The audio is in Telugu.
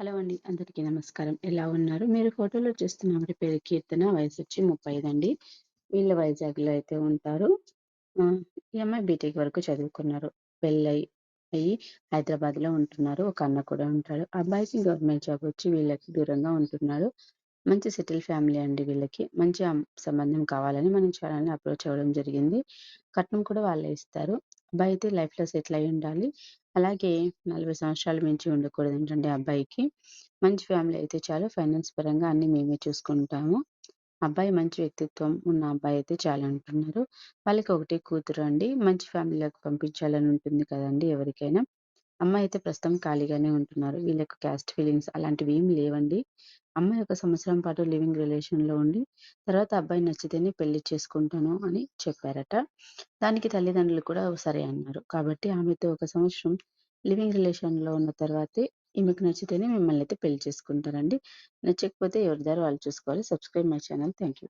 హలో అండి. అందరికీ నమస్కారం. ఎలా ఉన్నారు? మీరు ఫోటోలో చూస్తున్న ఆవిడ పేరు కీర్తన. వయసు వచ్చి ముప్పై ఐదు అండి. వీళ్ళు వైజాగ్‌లో అయితే ఉంటారు. ఆహ్, ఈ అమ్మాయి బీటెక్ వరకు చదువుకున్నారు. పెళ్ళై అయ్యి హైదరాబాద్‌లో ఉంటున్నారు. ఒక అన్న కూడా ఉంటాడు. అబ్బాయికి గవర్నమెంట్ జాబ్ వచ్చి వీళ్ళకి దూరంగా ఉంటున్నారు. మంచి సెటిల్ ఫ్యామిలీ అండి వీళ్ళకి. మంచి సంబంధం కావాలని మనం చాలా అప్రోచ్ అవ్వడం జరిగింది. కట్నం కూడా వాళ్ళే ఇస్తారు. అబ్బాయి అయితే లైఫ్‌లో సెటిల్ అయి ఉండాలి. అలాగే 40 సంవత్సరాలు మించి ఉండకూడదు ఏంటంటే అబ్బాయికి. మంచి ఫ్యామిలీ అయితే చాలు. ఫైనాన్స్ పరంగా అన్ని మేమే చూసుకుంటాము. అబ్బాయి మంచి వ్యక్తిత్వం ఉన్న అబ్బాయి అయితే చాలా అంటున్నారు వాళ్ళకి ఒకటే కూతురు అండి. మంచి ఫ్యామిలీలోకి పంపించాలని ఉంటుంది కదండి ఎవరికైనా. అమ్మాయి అయితే ప్రస్తుతం ఖాళీగానే ఉంటున్నారు. వీళ్ళకి క్యాస్ట్ ఫీలింగ్స్ అలాంటివి ఏమి లేవండి. అమ్మాయి ఒక సంవత్సరం పాటు లివింగ్ రిలేషన్‌లో ఉండి, తర్వాత అబ్బాయి నచ్చితేనే పెళ్ళి చేసుకుంటాను అని చెప్పారట. దానికి తల్లిదండ్రులు కూడా సరే అన్నారు. కాబట్టి ఆమెతో ఒక సంవత్సరం లివింగ్ రిలేషన్‌లో ఉన్న తర్వాతే ఈమెకు నచ్చితేనే మిమ్మల్ని అయితే పెళ్ళి చేసుకుంటారండి. నచ్చకపోతే ఎవరిదారు వాళ్ళు చూసుకోవాలి. Subscribe my channel. Thank you.